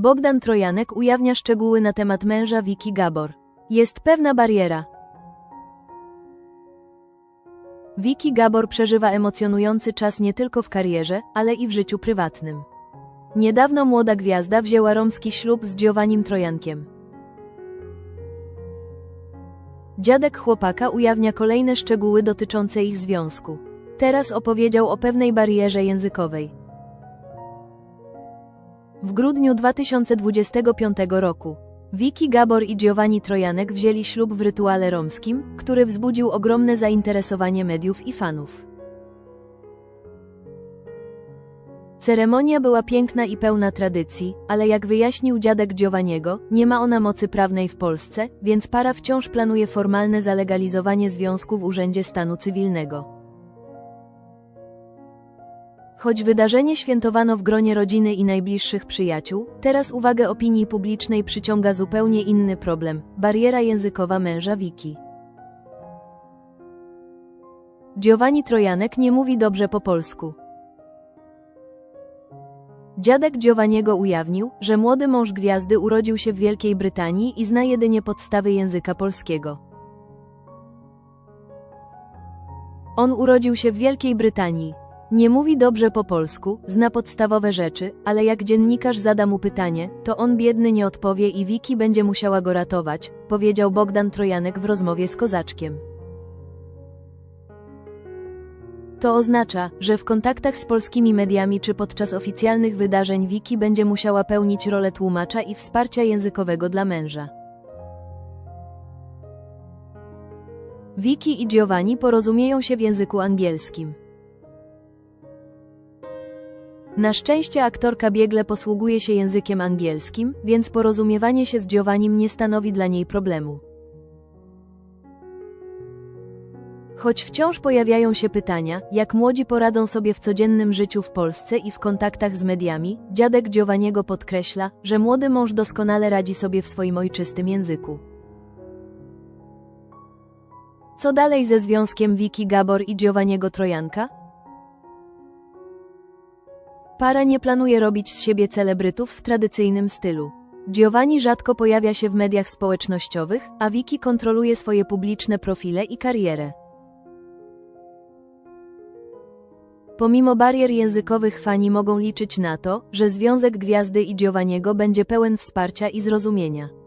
Bogdan Trojanek ujawnia szczegóły na temat męża Wiki Gabor. Jest pewna bariera. Wiki Gabor przeżywa emocjonujący czas nie tylko w karierze, ale i w życiu prywatnym. Niedawno młoda gwiazda wzięła romski ślub z Giovannim Trojankiem. Dziadek chłopaka ujawnia kolejne szczegóły dotyczące ich związku. Teraz opowiedział o pewnej barierze językowej. W grudniu 2025 roku Wiki Gabor i Giovanni Trojanek wzięli ślub w rytuale romskim, który wzbudził ogromne zainteresowanie mediów i fanów. Ceremonia była piękna i pełna tradycji, ale jak wyjaśnił dziadek Giovanniego, nie ma ona mocy prawnej w Polsce, więc para wciąż planuje formalne zalegalizowanie związku w Urzędzie Stanu Cywilnego. Choć wydarzenie świętowano w gronie rodziny i najbliższych przyjaciół, teraz uwagę opinii publicznej przyciąga zupełnie inny problem bariera językowa męża Wiki. Giovanni Trojanek nie mówi dobrze po polsku. Dziadek Giovanniego ujawnił, że młody mąż gwiazdy urodził się w Wielkiej Brytanii i zna jedynie podstawy języka polskiego. On urodził się w Wielkiej Brytanii. Nie mówi dobrze po polsku, zna podstawowe rzeczy, ale jak dziennikarz zada mu pytanie, to on biedny nie odpowie i Wiki będzie musiała go ratować, powiedział Bogdan Trojanek w rozmowie z Kozaczkiem. To oznacza, że w kontaktach z polskimi mediami czy podczas oficjalnych wydarzeń Wiki będzie musiała pełnić rolę tłumacza i wsparcia językowego dla męża. Wiki i Giovanni porozumieją się w języku angielskim. Na szczęście aktorka biegle posługuje się językiem angielskim, więc porozumiewanie się z Giovannim nie stanowi dla niej problemu. Choć wciąż pojawiają się pytania, jak młodzi poradzą sobie w codziennym życiu w Polsce i w kontaktach z mediami, dziadek Giovanniego podkreśla, że młody mąż doskonale radzi sobie w swoim ojczystym języku. Co dalej ze związkiem Wiki Gabor i Giovanniego Trojanka? Para nie planuje robić z siebie celebrytów w tradycyjnym stylu. Giovanni rzadko pojawia się w mediach społecznościowych, a Wiki kontroluje swoje publiczne profile i karierę. Pomimo barier językowych fani mogą liczyć na to, że związek gwiazdy i Giovanniego będzie pełen wsparcia i zrozumienia.